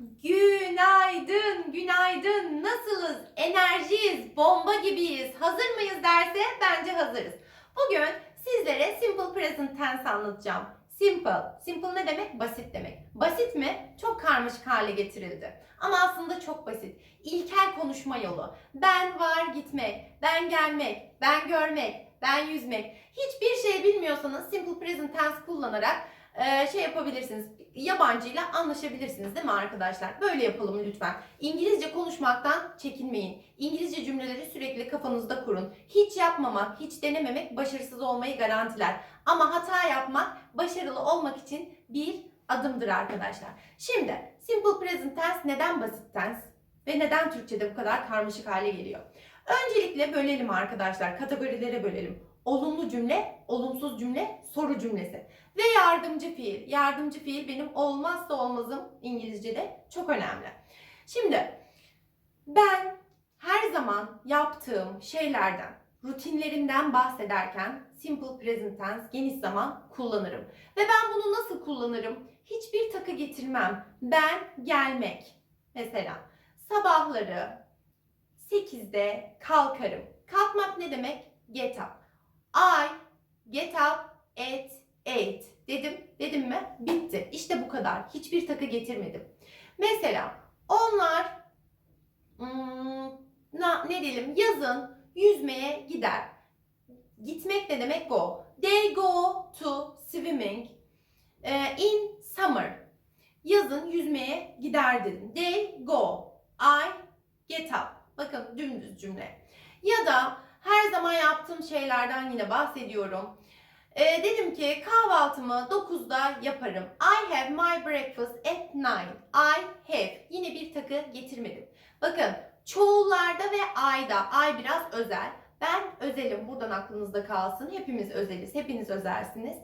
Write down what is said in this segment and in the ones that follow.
Günaydın, günaydın. Nasılız? Enerjiyiz, bomba gibiyiz. Hazır mıyız derse bence hazırız. Bugün sizlere simple present tense anlatacağım. Simple. Simple ne demek? Basit demek. Basit mi? Çok karmaşık hale getirildi. Ama aslında çok basit. İlkel konuşma yolu. Ben var gitmek, ben gelmek, ben görmek, ben yüzmek. Hiçbir şey bilmiyorsanız simple present tense kullanarak e, şey yapabilirsiniz. Yabancıyla anlaşabilirsiniz değil mi arkadaşlar? Böyle yapalım lütfen. İngilizce konuşmaktan çekinmeyin. İngilizce cümleleri sürekli kafanızda kurun. Hiç yapmamak, hiç denememek başarısız olmayı garantiler. Ama hata yapmak başarılı olmak için bir adımdır arkadaşlar. Şimdi simple present tense neden basit tense ve neden Türkçe'de bu kadar karmaşık hale geliyor? Öncelikle bölelim arkadaşlar. Kategorilere bölelim. Olumlu cümle, olumsuz cümle, soru cümlesi. Ve yardımcı fiil. Yardımcı fiil benim olmazsa olmazım İngilizce'de çok önemli. Şimdi ben her zaman yaptığım şeylerden, rutinlerimden bahsederken simple present tense geniş zaman kullanırım. Ve ben bunu nasıl kullanırım? Hiçbir takı getirmem. Ben gelmek. Mesela sabahları 8'de kalkarım. Kalkmak ne demek? Get up. I get up at 8 dedim. Dedim mi? Bitti. İşte bu kadar. Hiçbir takı getirmedim. Mesela onlar hmm, ne diyelim yazın yüzmeye gider. Gitmek ne demek go? They go to swimming eh, in summer. Yazın yüzmeye gider dedim. They go. I get up. Bakın dümdüz cümle. Ya da her zaman yaptığım şeylerden yine bahsediyorum. Ee, dedim ki kahvaltımı 9'da yaparım. I have my breakfast at 9. I have. Yine bir takı getirmedim. Bakın çoğullarda ve I'da. I biraz özel. Ben özelim. Buradan aklınızda kalsın. Hepimiz özeliz. Hepiniz özelsiniz.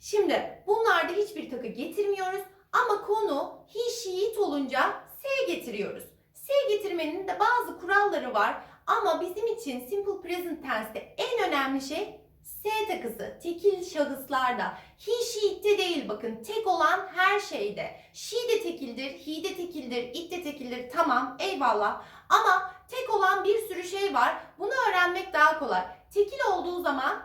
Şimdi bunlarda hiçbir takı getirmiyoruz. Ama konu he, she, it olunca S getiriyoruz. S getirmenin de bazı kuralları var. Ama bizim için simple present tense'te en önemli şey S takısı. Tekil şahıslarda. He, she, it'te değil bakın. Tek olan her şeyde. She de tekildir, he de tekildir, it de tekildir. Tamam eyvallah. Ama tek olan bir sürü şey var. Bunu öğrenmek daha kolay. Tekil olduğu zaman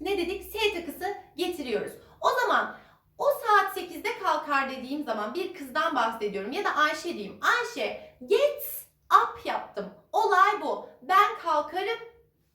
ne dedik? S takısı getiriyoruz. O zaman o saat 8'de kalkar dediğim zaman bir kızdan bahsediyorum ya da Ayşe diyeyim. Ayşe gets up yaptım. Olay bu. Ben kalkarım,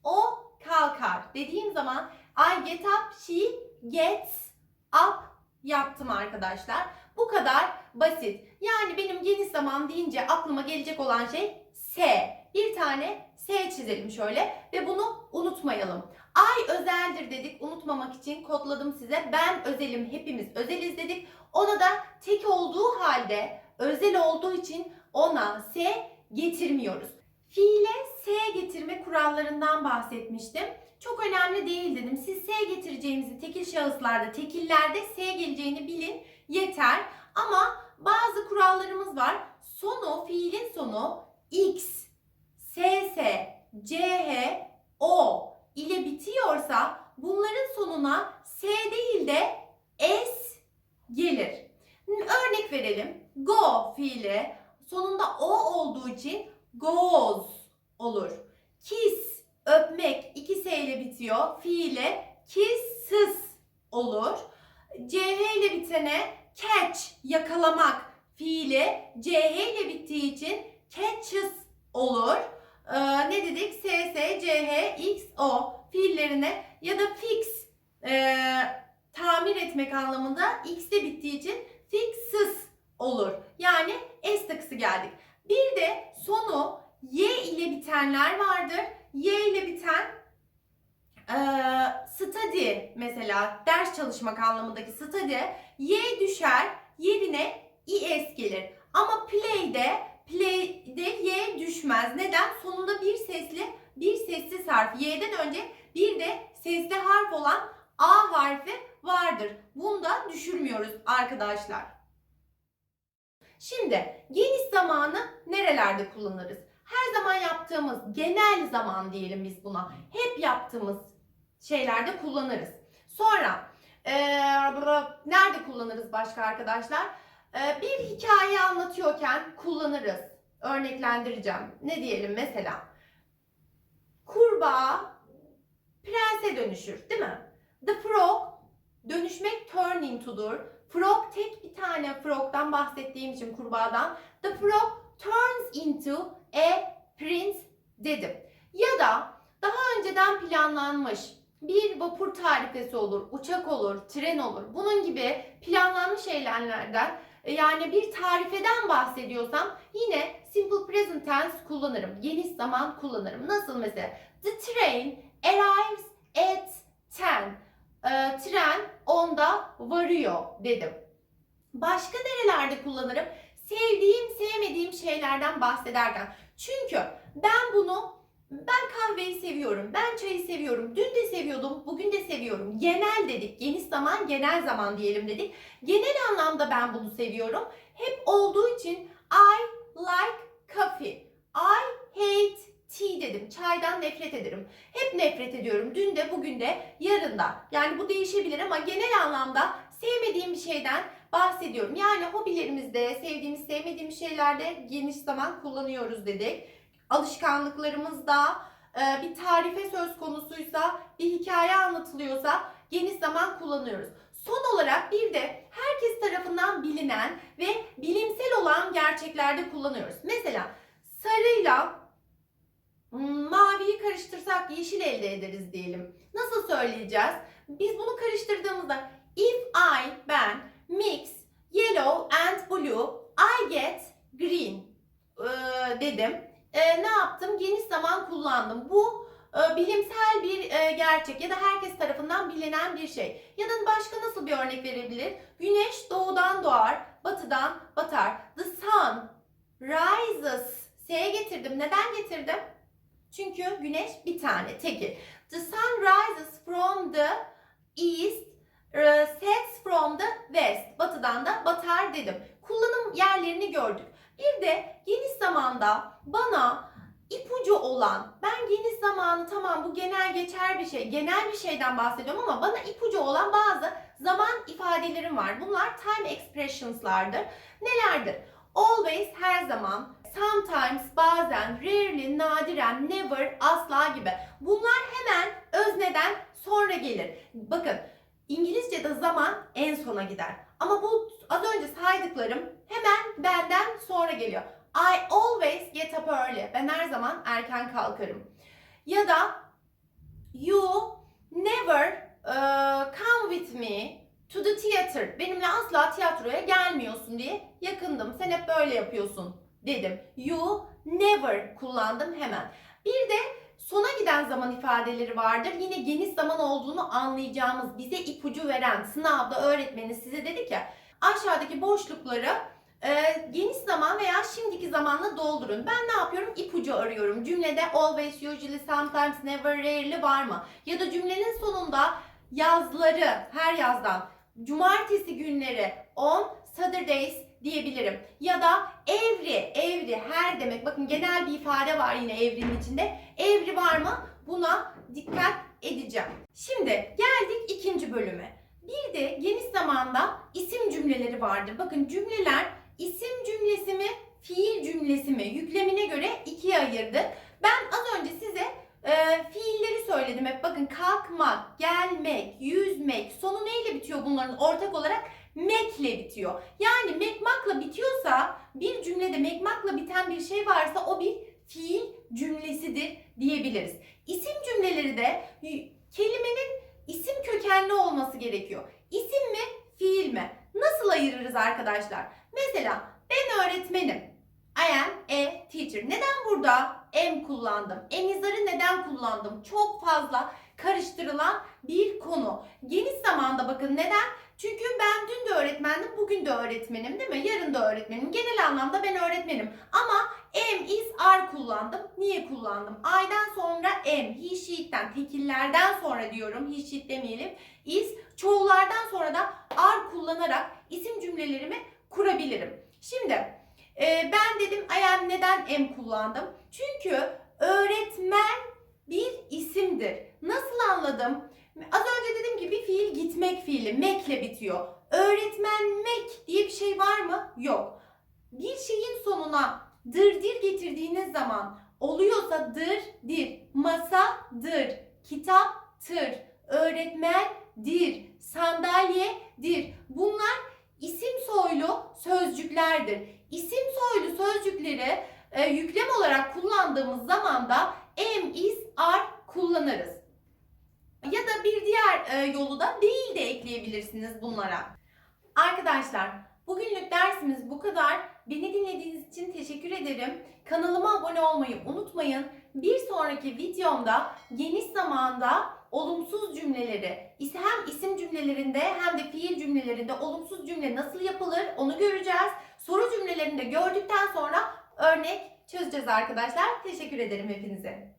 o kalkar. Dediğim zaman I get up, she gets up yaptım arkadaşlar. Bu kadar basit. Yani benim geniş zaman deyince aklıma gelecek olan şey S. Bir tane S çizelim şöyle ve bunu unutmayalım. Ay özeldir dedik unutmamak için kodladım size. Ben özelim hepimiz özeliz dedik. Ona da tek olduğu halde özel olduğu için ona S getirmiyoruz. Fiile S getirme kurallarından bahsetmiştim. Çok önemli değil dedim. Siz S getireceğinizi tekil şahıslarda, tekillerde S geleceğini bilin yeter. Ama bazı kurallarımız var. Sonu, fiilin sonu X, SS, CH, O ile bitiyorsa bunların sonuna S değil de S gelir. Örnek verelim. Go fiili sonunda O olduğu için goes olur. Kiss öpmek iki S ile bitiyor. Fiile kisses olur. CH ile bitene catch yakalamak fiili CH ile bittiği için catches olur. Ee, ne dedik? S, S, C, H, X, O fiillerine ya da fix e, tamir etmek anlamında X de bittiği için fixes olur. Yani S takısı geldik. Bir de sonu Y ile bitenler vardır. Y ile biten e, study mesela ders çalışmak anlamındaki study Y düşer yerine es gelir. Ama play'de play'de Y düşmez. Neden? Sonunda bir sesli bir sessiz harf. Y'den önce bir de sesli harf olan A harfi vardır. Bunu da düşürmüyoruz arkadaşlar. Şimdi geniş zamanı nerelerde kullanırız? Her zaman yaptığımız genel zaman diyelim biz buna. Hep yaptığımız şeylerde kullanırız. Sonra eee, nerede kullanırız başka arkadaşlar? Ee, bir hikaye anlatıyorken kullanırız. Örneklendireceğim. Ne diyelim mesela? Kurbağa prense dönüşür değil mi? The frog dönüşmek turn into'dur. Frog tek bir tane frog'dan bahsettiğim için kurbağadan. The frog turns into a prince dedim. Ya da daha önceden planlanmış bir vapur tarifesi olur, uçak olur, tren olur. Bunun gibi planlanmış eylemlerden e, yani bir tarifeden bahsediyorsam yine simple present tense kullanırım. Geniş zaman kullanırım. Nasıl mesela? The train arrives at 10. Ee, tren 10'da varıyor dedim. Başka nerelerde kullanırım? Sevdiğim, sevmediğim şeylerden bahsederken. Çünkü ben bunu ben kahveyi seviyorum, ben çayı seviyorum, dün de seviyordum, bugün de seviyorum. Genel dedik, geniş zaman, genel zaman diyelim dedik. Genel anlamda ben bunu seviyorum. Hep olduğu için I like coffee. I hate tea dedim. Çaydan nefret ederim. Hep nefret ediyorum. Dün de, bugün de, yarın da. Yani bu değişebilir ama genel anlamda sevmediğim bir şeyden bahsediyorum. Yani hobilerimizde, sevdiğimiz, sevmediğimiz şeylerde geniş zaman kullanıyoruz dedik alışkanlıklarımızda e, bir tarife söz konusuysa, bir hikaye anlatılıyorsa geniş zaman kullanıyoruz. Son olarak bir de herkes tarafından bilinen ve bilimsel olan gerçeklerde kullanıyoruz. Mesela sarıyla maviyi karıştırsak yeşil elde ederiz diyelim. Nasıl söyleyeceğiz? Biz bunu karıştırdığımızda if I ben mix yellow and blue I get green ee, dedim e, ne yaptım? Geniş zaman kullandım. Bu e, bilimsel bir e, gerçek ya da herkes tarafından bilinen bir şey. Ya da başka nasıl bir örnek verebilir? Güneş doğudan doğar, batıdan batar. The sun rises. S'ye getirdim. Neden getirdim? Çünkü güneş bir tane, teki. The sun rises from the east, e, sets from the west. Batıdan da batar dedim. Kullanım yerlerini gördük. Bir de geniş zamanda bana ipucu olan, ben geniş zamanı tamam bu genel geçer bir şey, genel bir şeyden bahsediyorum ama bana ipucu olan bazı zaman ifadelerim var. Bunlar time expressions'lardır. Nelerdir? Always, her zaman, sometimes, bazen, rarely, nadiren, never, asla gibi. Bunlar hemen özneden sonra gelir. Bakın İngilizce'de zaman en sona gider. Ama bu az önce saydıklarım hemen benden sonra geliyor. I always get up early. Ben her zaman erken kalkarım. Ya da you never uh, come with me to the theater. Benimle asla tiyatroya gelmiyorsun diye yakındım. Sen hep böyle yapıyorsun dedim. You never kullandım hemen. Bir de sona giden zaman ifadeleri vardır. Yine geniş zaman olduğunu anlayacağımız, bize ipucu veren sınavda öğretmeniniz size dedi ki aşağıdaki boşlukları e, geniş zaman veya şimdiki zamanla doldurun. Ben ne yapıyorum? İpucu arıyorum. Cümlede always, usually, sometimes, never, rarely var mı? Ya da cümlenin sonunda yazları, her yazdan, cumartesi günleri, on, Saturdays diyebilirim. Ya da every, every, her demek. Bakın genel bir ifade var yine evrenin içinde. Every var mı? Buna dikkat edeceğim. Şimdi geldik ikinci bölüme. Bir de geniş zamanda isim cümleleri vardır. Bakın cümleler isim cümlesi mi, fiil cümlesi mi yüklemine göre ikiye ayırdık. Ben az önce size e, fiilleri söyledim hep. Bakın kalkmak, gelmek, yüzmek, sonu neyle bitiyor bunların ortak olarak? Mekle bitiyor. Yani mekmakla bitiyorsa bir cümlede mekmakla biten bir şey varsa o bir fiil cümlesidir diyebiliriz. İsim cümleleri de kelimenin isim kökenli olması gerekiyor. İsim mi, fiil mi? Nasıl ayırırız arkadaşlar? Mesela ben öğretmenim. I am a teacher. Neden burada am kullandım? Emizarı neden kullandım? Çok fazla karıştırılan bir konu. Geniş zamanda bakın neden? Çünkü ben dün de öğretmendim, bugün de öğretmenim değil mi? Yarın da öğretmenim. Genel anlamda ben öğretmenim. Ama am, is, are kullandım. Niye kullandım? I'dan sonra am, he, she'den, tekillerden sonra diyorum. He, she demeyelim. Is, çoğullardan sonra da are kullanarak isim cümlelerimi kurabilirim. Şimdi e, ben dedim I am neden am kullandım? Çünkü öğretmen bir isimdir. Nasıl anladım? Az önce dedim ki bir fiil gitmek fiili, mekle bitiyor. Öğretmenmek diye bir şey var mı? Yok. Bir şeyin sonuna dır dir getirdiğiniz zaman oluyorsa dır dir, masa dır, kitap tır, öğretmen dir, sandalye dir. Bunlar isim soylu sözcüklerdir. İsim soylu sözcükleri e, yüklem olarak kullandığımız zaman da am, is, are kullanırız. Ya da bir diğer e, yolu da değil de ekleyebilirsiniz bunlara. Arkadaşlar bugünlük dersimiz bu kadar. Beni dinlediğiniz için teşekkür ederim. Kanalıma abone olmayı unutmayın. Bir sonraki videomda geniş zamanda olumsuz cümleleri hem isim cümlelerinde hem de fiil cümlelerinde olumsuz cümle nasıl yapılır onu göreceğiz. Soru cümlelerini de gördükten sonra örnek çözeceğiz arkadaşlar. Teşekkür ederim hepinize.